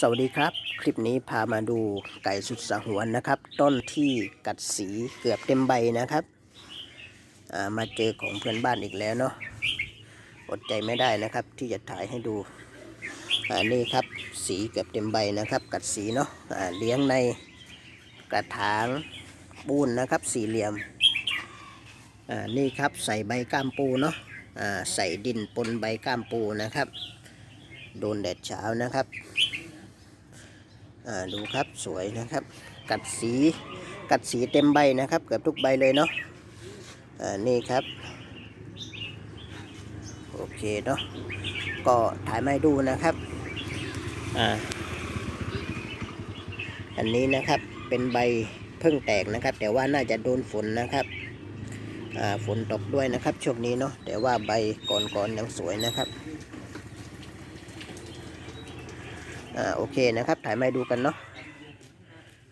สวัสดีครับ คลิปนี้พามาดูไก่สุดสงวนนะครับ ต้นที่กัดสีเกือบเต็มใบนะครับามาเจอของเพื่อนบ้านอีกแล้วเนาะอดใจไม่ได้นะครับ ที่จะถ่ายให้ดูอ่านี่ครับสีเกือบเต็มใบนะครับ กัดสีเนาะาเลี้ยงในกระถางปูนนะครับ สี่เหลี่ยมอ่านี่ครับใส่ใบก้ามปูเนาะใส่ดินปนใบก้ามปูนะครับ โดนแดดเช้านะครับ อ่าดูครับสวยนะครับ กัดสีกัดสีเต็มใบนะครับ เกือบทุกใบเลยเนาะอ่านี่ครับ โอเคเนาะก็ถ่ายมาให้ดูนะครับอ่าอันนี้นะครับเป็นใบเพิ่งแตกนะครับ แต่ว่าน่าจะโดนฝนนะครับอ่าฝนตกด้วยนะครับช่วงนี้เนาะแต่ว่าใบก่อนๆยังสวยนะครับ อ่าโอเคนะครับ ถ่ายมาให้ดูกันเนาะ